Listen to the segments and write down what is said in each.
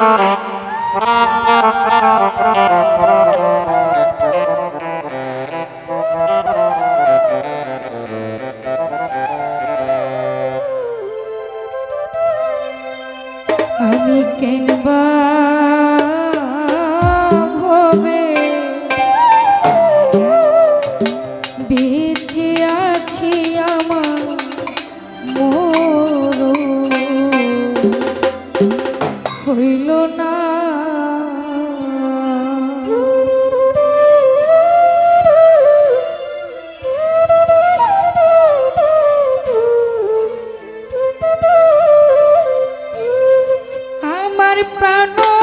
I'm a হইল না। আমার প্রাণ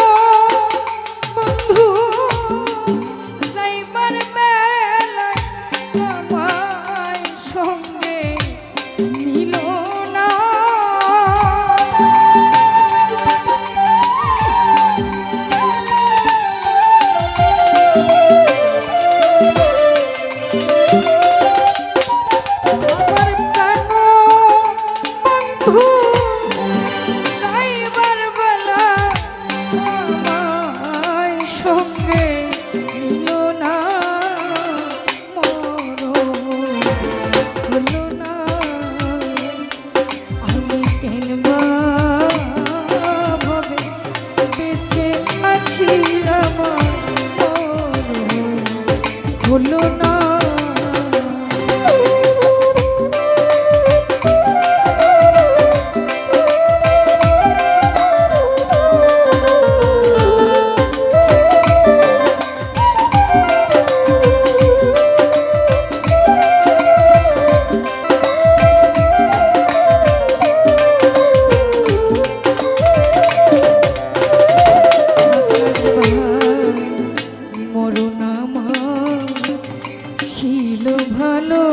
আমায় সঙ্গে নিও না। মরণ হলো না। আমি তেলবা ভবে বেঁচে আছি আমার মরণ হলো না। মরণ ছিল ভালো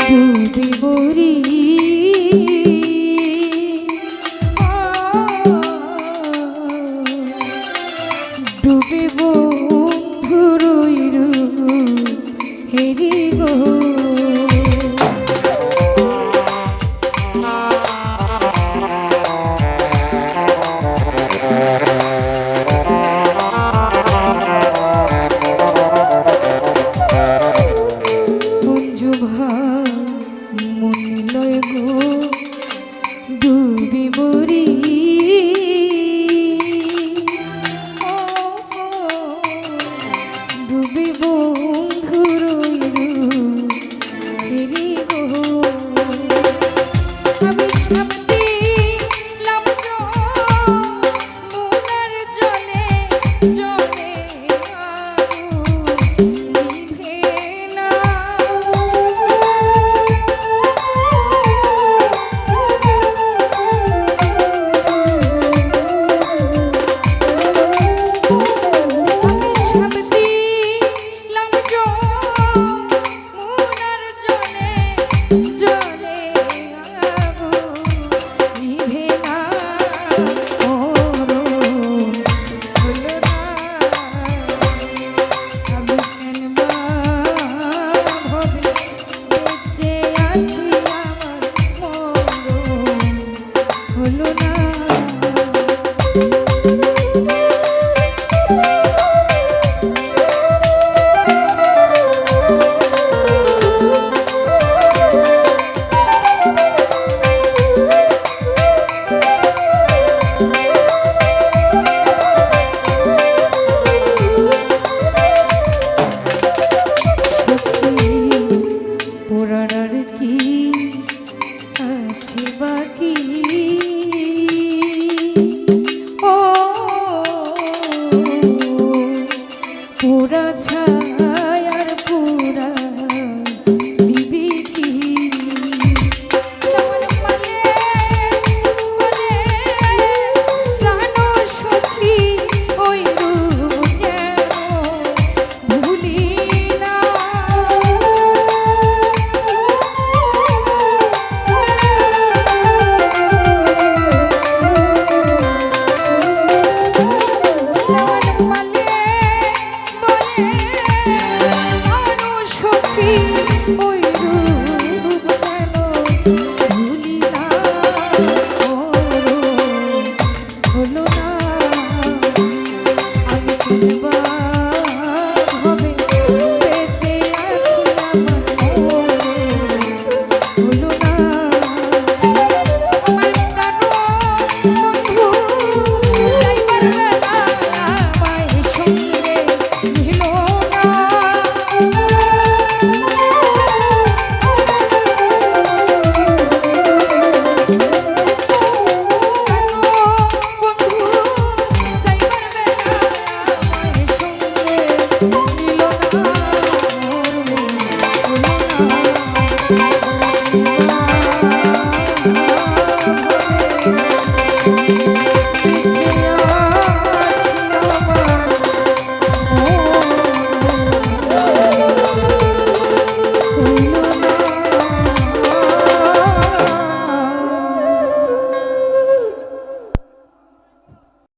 বুড়ি বুড়ি মূল্য গো হলো না।